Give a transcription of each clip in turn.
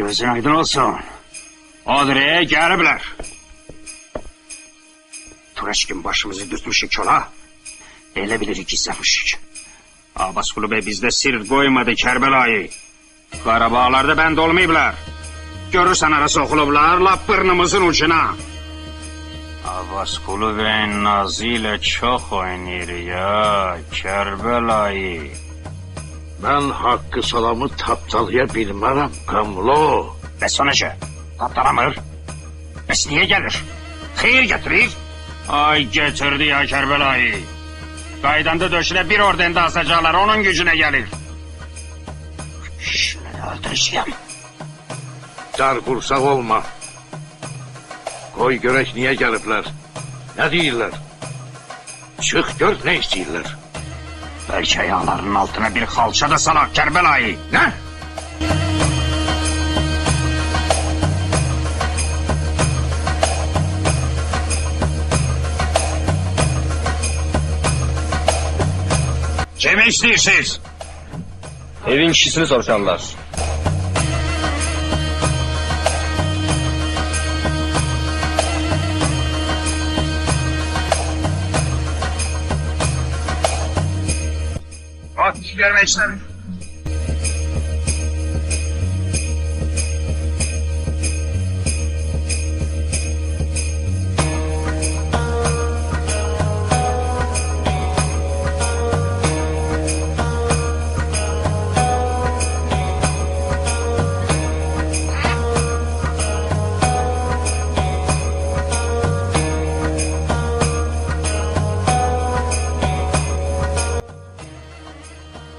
Gözün aydın olsun. O direğe gelibler. Tureşkin başımızı dürtmüşük çola. Elə bilirik gizləmişik. Abbas Kulu Bey bizdə sir koymadı Kərbəlayı. Qarabağlarda bənd olmayıblar. Görürsən arası oxulublar lap burnumuzun ucuna. Abbas Bey'in nazı ile çok oynayır ya Kərbəlayı. Ben hakkı salamı taptalayabilmem Kamlo. Bəs o necə? Tapdalamır. Bəs niyə gəlir? Xeyir gətirir. Ay getirdi ya Kərbəlayı. Qaydanda döşünə bir orden də asacaqlar, onun gücünə gəlir. Şimdi öldüreceğim. Dar kursak olma. Koy görek niye gelipler? Ne değiller? Çık gör ne istiyorlar. Belki ayağlarının altına bir xalça da salak Kərbəlayı. Ne? Kimi istəyirsiniz? Evin kişisini soruşarlar. atmosphere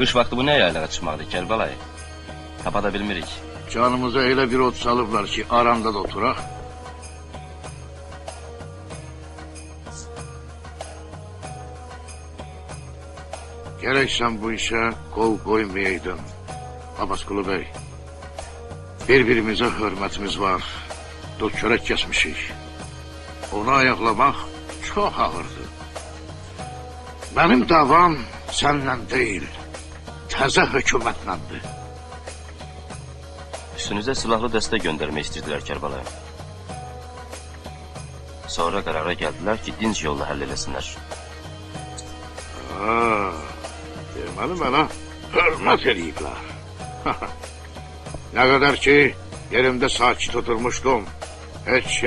Kış vakti bu ne yaylağa çıkmaktı Kerbalayı? Tapa da bilmirik. Canımıza öyle bir ot salıplar ki aranda da oturak. Gerek sen bu işe kol koymayaydın. Abaskulu Bey. Birbirimize hürmetimiz var. Dört çörek kesmişik. Onu ayaklamak çok ağırdı. Benim davam seninle değil, teze hükümetlendi. Üstünüze silahlı deste gönderme istediler Kerbalayı. Sonra karara geldiler ki dinç yolla hallelesinler. Ha, deməli mənə hörmət eləyiblər. nə qədər ki, yerimdə sakit oturmuşdum, heç